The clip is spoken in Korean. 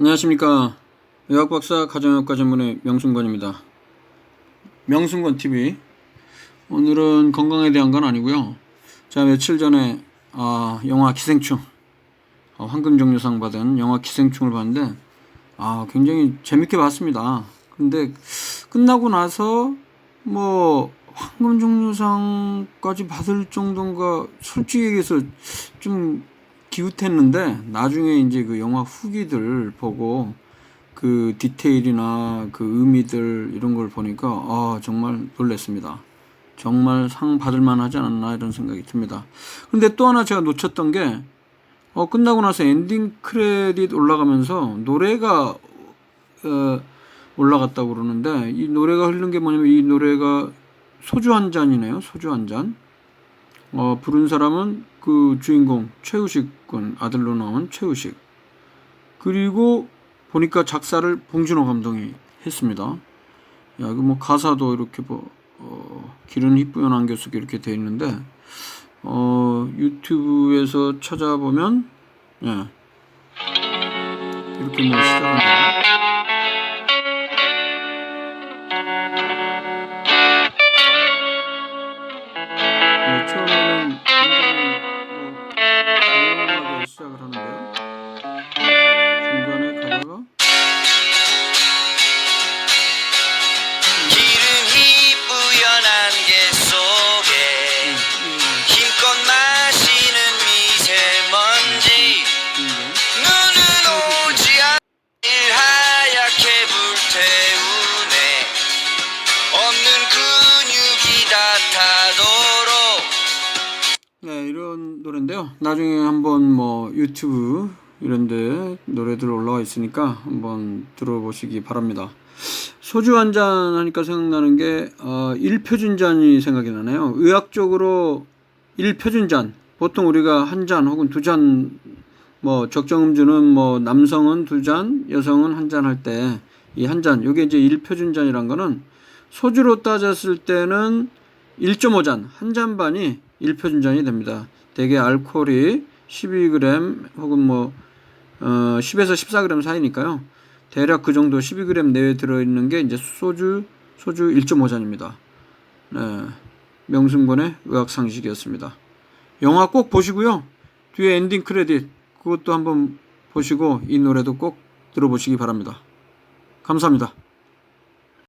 안녕하십니까. 의학박사 가정의학과 전문의 명순권입니다. 명순권 TV. 오늘은 건강에 대한 건 아니고요. 제가 며칠 전에 아, 영화 기생충 어, 황금종려상 받은 영화 기생충을 봤는데 아, 굉장히 재밌게 봤습니다. 근데 끝나고 나서 뭐 황금종려상까지 받을 정도인가 솔직히 얘기해서 좀 기웃했는데 나중에 이제 그 영화 후기들 보고 그 디테일이나 그 의미들 이런 걸 보니까 아 정말 놀랬습니다. 정말 상 받을 만하지 않았나 이런 생각이 듭니다. 근데 또 하나 제가 놓쳤던 게 어, 끝나고 나서 엔딩 크레딧 올라가면서 노래가 어, 올라갔다고 그러는데 이 노래가 흐른 게 뭐냐면 이 노래가 소주 한 잔이네요. 소주 한 잔. 어, 부른 사람은 그 주인공 최우식 군 아들로 나온 최우식. 그리고 보니까 작사를 봉준호 감독이 했습니다. 야, 이거 뭐 가사도 이렇게 뭐 어, 길은 희뿌연 안겨쓰기 이렇게 돼 있는데 어, 유튜브에서 찾아보면 예. 이렇게 뭐 시작합니다. 노래인데요. 나중에 한번 뭐 유튜브 이런데 노래들 올라와 있으니까 한번 들어보시기 바랍니다. 소주 한 잔 하니까 생각나는 게 어, 일표준잔이 생각이 나네요. 의학적으로 일표준잔 보통 우리가 한 잔 혹은 두 잔 뭐 적정 음주는 뭐 남성은 두 잔, 여성은 한 잔 할 때 이 한 잔 요게 이제 일표준잔이란 거는 소주로 따졌을 때는 1.5잔, 한 잔 반이 1표준잔이 됩니다. 대개 알코올이 12g 혹은 뭐 어, 10에서 14g 사이니까요. 대략 그 정도 12g 내에 들어있는 게 이제 소주 소주 1.5잔입니다. 네, 명승권의 의학 상식이었습니다. 영화 꼭 보시고요. 뒤에 엔딩 크레딧 그것도 한번 보시고 이 노래도 꼭 들어보시기 바랍니다. 감사합니다.